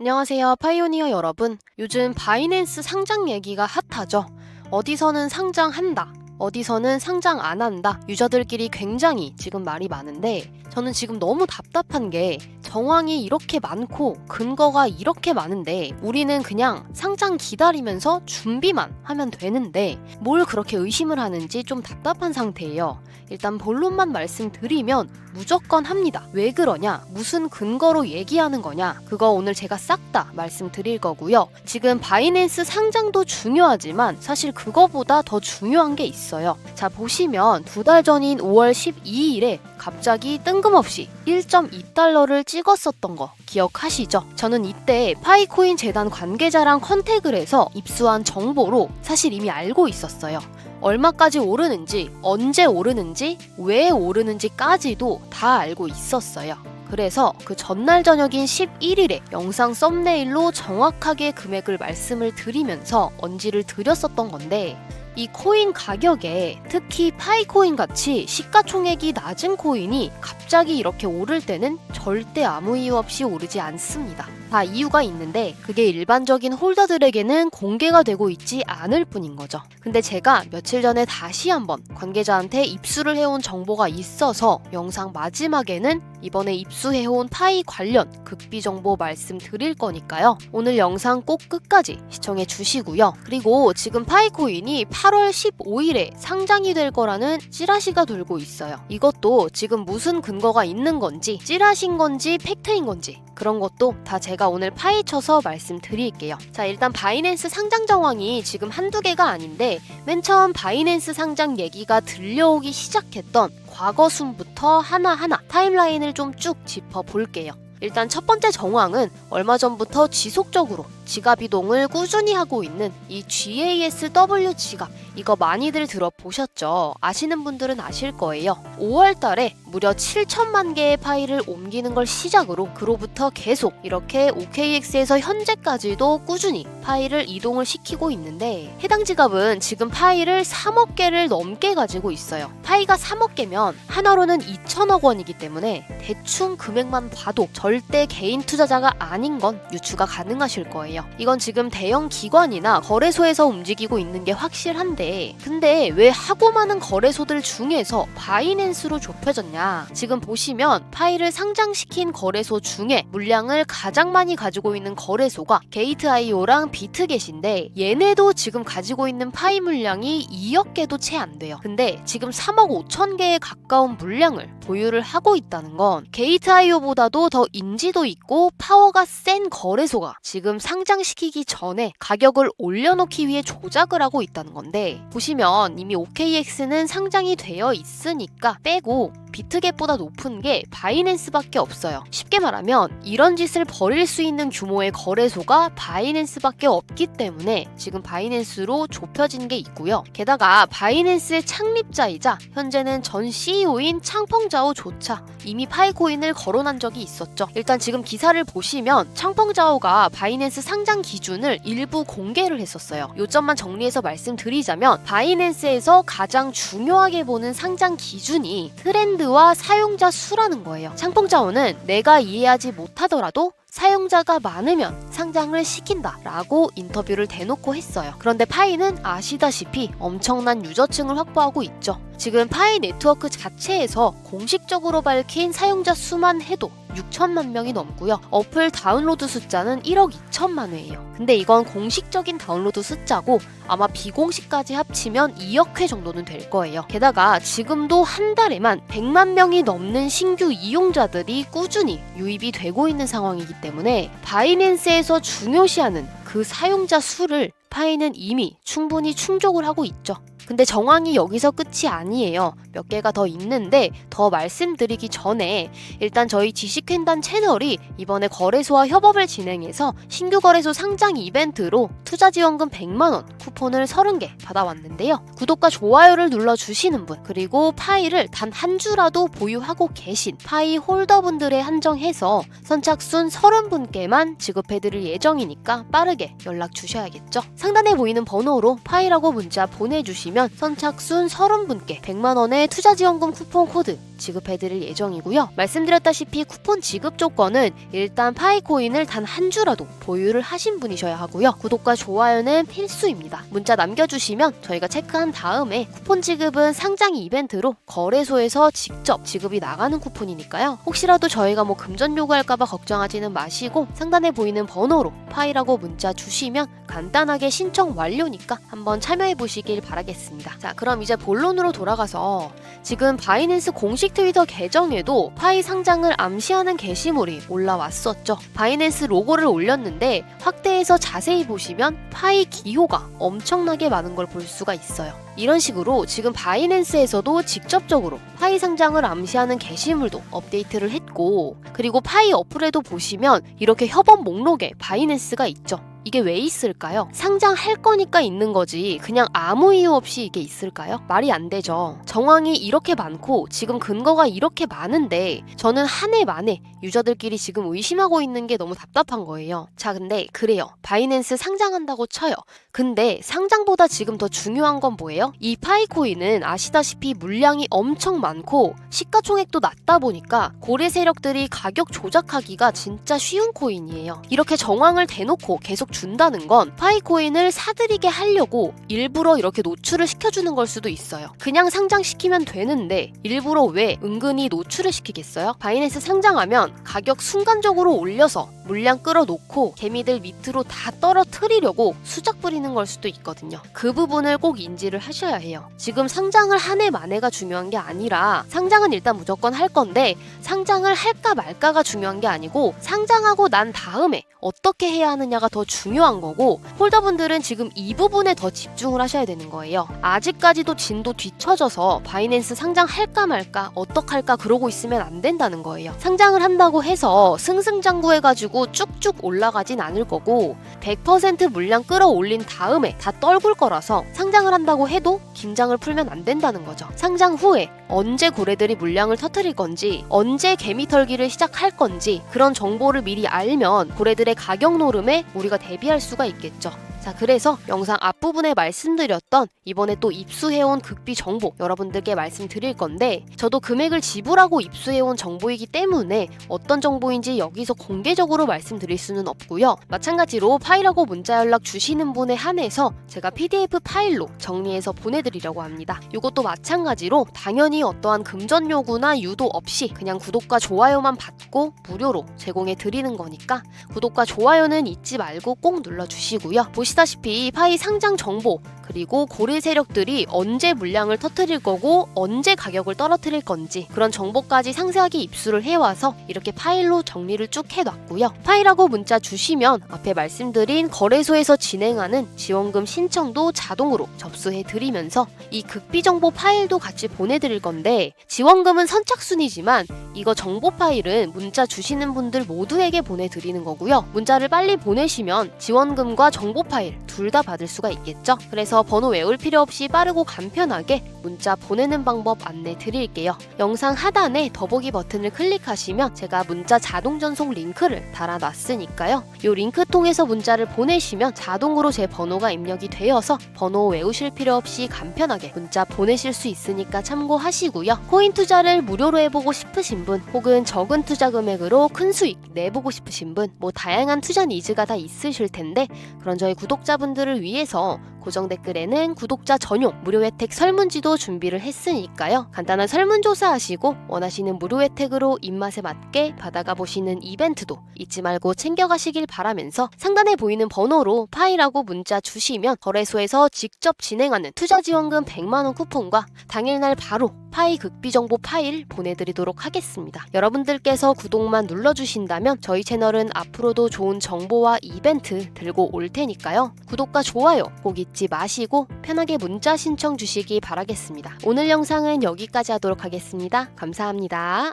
안녕하세요. 파이오니어 여러분. 요즘 바이낸스 상장 얘기가 핫하죠. 어디서는 상장한다. 어디서는 상장 안 한다. 유저들끼리 굉장히 지금 말이 많은데 저는 지금 너무 답답한 게 정황이 이렇게 많고 근거가 이렇게 많은데 우리는 그냥 상장 기다리면서 준비만 하면 되는데 뭘 그렇게 의심을 하는지 좀 답답한 상태예요. 일단 본론만 말씀드리면 무조건 합니다. 왜 그러냐? 무슨 근거로 얘기하는 거냐? 그거 오늘 제가 싹 다 말씀드릴 거고요. 지금 바이낸스 상장도 중요하지만 사실 그거보다 더 중요한 게 있어요. 자, 보시면 두 달 전인 5월 12일에 갑자기 뜬금없이 1.2달러를 찍었었던 거 기억하시죠? 저는 이때 파이코인 재단 관계자랑 컨택을 해서 입수한 정보로 사실 이미 알고 있었어요. 얼마까지 오르는지, 언제 오르는지, 왜 오르는지까지도 다 알고 있었어요. 그래서 그 전날 저녁인 11일에 영상 썸네일로 정확하게 금액을 말씀을 드리면서 언지를 드렸었던 건데 이 코인 가격에 특히 파이코인 같이 시가총액이 낮은 코인이 갑자기 이렇게 오를 때는 절대 아무 이유 없이 오르지 않습니다. 다 이유가 있는데 그게 일반적인 홀더들에게는 공개가 되고 있지 않을 뿐인 거죠. 근데 제가 며칠 전에 다시 한번 관계자한테 입수를 해온 정보가 있어서 영상 마지막에는 이번에 입수해온 파이 관련 극비 정보 말씀드릴 거니까요. 오늘 영상 꼭 끝까지 시청해 주시고요. 그리고 지금 파이코인이 8월 15일에 상장이 될 거라는 찌라시가 돌고 있어요. 이것도 지금 무슨 근거가 있는 건지 찌라신 건지 팩트인 건지 그런 것도 다 제가 오늘 파헤쳐서 말씀드릴게요. 자, 일단 바이낸스 상장 정황이 지금 한두 개가 아닌데 맨 처음 바이낸스 상장 얘기가 들려오기 시작했던 과거 순부터 하나하나 타임라인을 좀 쭉 짚어 볼게요. 일단 첫 번째 정황은 얼마 전부터 지속적으로 지갑 이동을 꾸준히 하고 있는 이 GASW 지갑 이거 많이들 들어보셨죠? 아시는 분들은 아실 거예요. 5월 달에 무려 7천만 개의 파일을 옮기는 걸 시작으로 그로부터 계속 이렇게 OKX에서 현재까지도 꾸준히 파일을 이동을 시키고 있는데 해당 지갑은 지금 파일을 3억 개를 넘게 가지고 있어요. 파이가 3억 개면 하나로는 2천억 원이기 때문에 대충 금액만 봐도 절대 개인 투자자가 아닌 건 유추가 가능하실 거예요. 이건 지금 대형 기관이나 거래소에서 움직이고 있는 게 확실한데 근데 왜 하고 많은 거래소들 중에서 바이낸스로 좁혀졌냐? 지금 보시면 파일을 상장시킨 거래소 중에 물량을 가장 많이 가지고 있는 거래소가 게이트아이오랑 비트겟인데 얘네도 지금 가지고 있는 파이 물량이 2억 개도 채 안 돼요. 근데 지금 3억 5천 개에 가까운 물량을 보유를 하고 있다는 건 게이트 아이오보다도 더 인지도 있고 파워가 센 거래소가 지금 상장시키기 전에 가격을 올려놓기 위해 조작을 하고 있다는 건데 보시면 이미 OKX는 상장이 되어 있으니까 빼고 비트겟보다 높은 게 바이낸스밖에 없어요. 쉽게 말하면 이런 짓을 벌일 수 있는 규모의 거래소가 바이낸스밖에 없기 때문에 지금 바이낸스로 좁혀진 게 있고요. 게다가 바이낸스의 창립자이자 현재는 전 CEO인 창펑자 오조차 이미 파이코인을 거론한 적이 있었죠. 일단 지금 기사를 보시면 창펑자오가 바이낸스 상장 기준을 일부 공개를 했었어요. 요점만 정리해서 말씀드리자면 바이낸스에서 가장 중요하게 보는 상장 기준이 트렌드와 사용자 수라는 거예요. 창펑자오는 내가 이해하지 못하더라도 사용자가 많으면 상장을 시킨다 라고 인터뷰를 대놓고 했어요. 그런데 파이는 아시다시피 엄청난 유저층을 확보하고 있죠. 지금 파이 네트워크 자체에서 공식적으로 밝힌 사용자 수만 해도 6천만 명이 넘고요. 어플 다운로드 숫자는 1억 2천만 회예요. 근데 이건 공식적인 다운로드 숫자고 아마 비공식까지 합치면 2억 회 정도는 될 거예요. 게다가 지금도 한 달에만 100만 명이 넘는 신규 이용자들이 꾸준히 유입이 되고 있는 상황이기 때문에 바이낸스에서 중요시하는 그 사용자 수를 파이는 이미 충분히 충족을 하고 있죠. 근데 정황이 여기서 끝이 아니에요. 몇 개가 더 있는데 더 말씀드리기 전에 일단 저희 지식횡단 채널이 이번에 거래소와 협업을 진행해서 신규 거래소 상장 이벤트로 투자 지원금 100만 원 쿠폰을 30개 받아왔는데요. 구독과 좋아요를 눌러 주시는 분 그리고 파이를 단한 주라도 보유하고 계신 파이 홀더분들에 한정해서 선착순 30분께만 지급해드릴 예정이니까 빠르게 연락 주셔야겠죠. 상단에 보이는 번호로 파이라고 문자 보내주시면 선착순 30분께 100만원의 투자지원금 쿠폰 코드 지급해드릴 예정이고요. 말씀드렸다시피 쿠폰 지급 조건은 일단 파이코인을 단 한 주라도 보유를 하신 분이셔야 하고요. 구독과 좋아요는 필수입니다. 문자 남겨주시면 저희가 체크한 다음에 쿠폰 지급은 상장 이벤트로 거래소에서 직접 지급이 나가는 쿠폰이니까요. 혹시라도 저희가 뭐 금전 요구할까봐 걱정하지는 마시고 상단에 보이는 번호로 파이라고 문자 주시면 간단하게 신청 완료니까 한번 참여해 보시길 바라겠습니다. 자, 그럼 이제 본론으로 돌아가서 지금 바이낸스 공식 트위터 계정에도 파이 상장을 암시하는 게시물이 올라왔었죠. 바이낸스 로고를 올렸는데 확대해서 자세히 보시면 파이 기호가 엄청나게 많은 걸 볼 수가 있어요. 이런 식으로 지금 바이낸스에서도 직접적으로 파이 상장을 암시하는 게시물도 업데이트를 했고 그리고 파이 어플에도 보시면 이렇게 협업 목록에 바이낸스가 있죠. 이게 왜 있을까요? 상장할 거니까 있는 거지. 그냥 아무 이유 없이 이게 있을까요? 말이 안 되죠. 정황이 이렇게 많고 지금 근거가 이렇게 많은데 저는 한 해 만에 유저들끼리 지금 의심하고 있는 게 너무 답답한 거예요. 자, 근데 그래요. 바이낸스 상장한다고 쳐요. 근데 상장보다 지금 더 중요한 건 뭐예요? 이 파이코인은 아시다시피 물량이 엄청 많고 시가총액도 낮다 보니까 고래 세력들이 가격 조작하기가 진짜 쉬운 코인이에요. 이렇게 정황을 대놓고 계속 준다는 건 파이코인을 사들이게 하려고 일부러 이렇게 노출을 시켜주는 걸 수도 있어요. 그냥 상장시키면 되는데 일부러 왜 은근히 노출을 시키겠어요? 바이낸스 상장하면 가격 순간적으로 올려서 물량 끌어놓고 개미들 밑으로 다 떨어뜨리려고 수작 부리는 걸 수도 있거든요. 그 부분을 꼭 인지를 하셔야 해요. 지금 상장을 한 해 만에가 중요한 게 아니라 상장은 일단 무조건 할 건데 상장을 할까 말까가 중요한 게 아니고 상장하고 난 다음에 어떻게 해야 하느냐가 더 중요한 거고 홀더분들은 지금 이 부분에 더 집중을 하셔야 되는 거예요. 아직까지도 진도 뒤처져서 바이낸스 상장할까 말까 어떡할까 그러고 있으면 안 된다는 거예요. 상장을 한다고 해서 승승장구해가지고 쭉쭉 올라가진 않을 거고 100% 물량 끌어올린 다음에 다 떨굴 거라서 상장을 한다고 해도 긴장을 풀면 안 된다는 거죠. 상장 후에 언제 고래들이 물량을 터뜨릴 건지 언제 개미 털기를 시작할 건지 그런 정보를 미리 알면 고래들의 가격 노름에 우리가 대비할 수가 있겠죠. 자, 그래서 영상 앞부분에 말씀드렸던 이번에 또 입수해온 극비 정보 여러분들께 말씀드릴 건데 저도 금액을 지불하고 입수해온 정보이기 때문에 어떤 정보인지 여기서 공개적으로 말씀드릴 수는 없고요. 마찬가지로 파일하고 문자 연락 주시는 분에 한해서 제가 PDF 파일로 정리해서 보내드리려고 합니다. 이것도 마찬가지로 당연히 어떠한 금전 요구나 유도 없이 그냥 구독과 좋아요만 받고 무료로 제공해 드리는 거니까 구독과 좋아요는 잊지 말고 꼭 눌러주시고요. 보시 다시피 파이 상장 정보 그리고 고래 세력들이 언제 물량을 터뜨릴 거고 언제 가격을 떨어뜨릴 건지 그런 정보까지 상세하게 입수를 해와서 이렇게 파일로 정리를 쭉 해놨고요. 파일하고 문자 주시면 앞에 말씀드린 거래소에서 진행하는 지원금 신청도 자동으로 접수해 드리면서 이 극비 정보 파일도 같이 보내드릴 건데 지원금은 선착순이지만 이거 정보 파일은 문자 주시는 분들 모두에게 보내드리는 거고요. 문자를 빨리 보내시면 지원금과 정보 파일 둘 다 받을 수가 있겠죠. 그래서 번호 외울 필요 없이 빠르고 간편하게 문자 보내는 방법 안내 드릴게요. 영상 하단에 더보기 버튼을 클릭하시면 제가 문자 자동 전송 링크를 달아놨으니까요. 이 링크 통해서 문자를 보내시면 자동으로 제 번호가 입력이 되어서 번호 외우실 필요 없이 간편하게 문자 보내실 수 있으니까 참고하시고요. 코인 투자를 무료로 해보고 싶으신 분 혹은 적은 투자 금액으로 큰 수익 내보고 싶으신 분 뭐 다양한 투자 니즈가 다 있으실 텐데 그런 저희 구독자분들을 위해서 고정 댓글에는 구독자 전용 무료 혜택 설문지 도 준비를 했으니까요. 간단한 설문조사 하시고 원하시는 무료 혜택으로 입맛에 맞게 받아가 보시는 이벤트도 잊지 말고 챙겨가시길 바라면서 상단에 보이는 번호로 파일하고 문자 주시면 거래소에서 직접 진행하는 투자 지원금 100만원 쿠폰과 당일날 바로 파이 극비 정보 파일 보내드리도록 하겠습니다. 여러분들께서 구독만 눌러주신다면 저희 채널은 앞으로도 좋은 정보와 이벤트 들고 올 테니까요. 구독과 좋아요 꼭 잊지 마시고 편하게 문자 신청 주시기 바라겠습니다. 오늘 영상은 여기까지 하도록 하겠습니다. 감사합니다.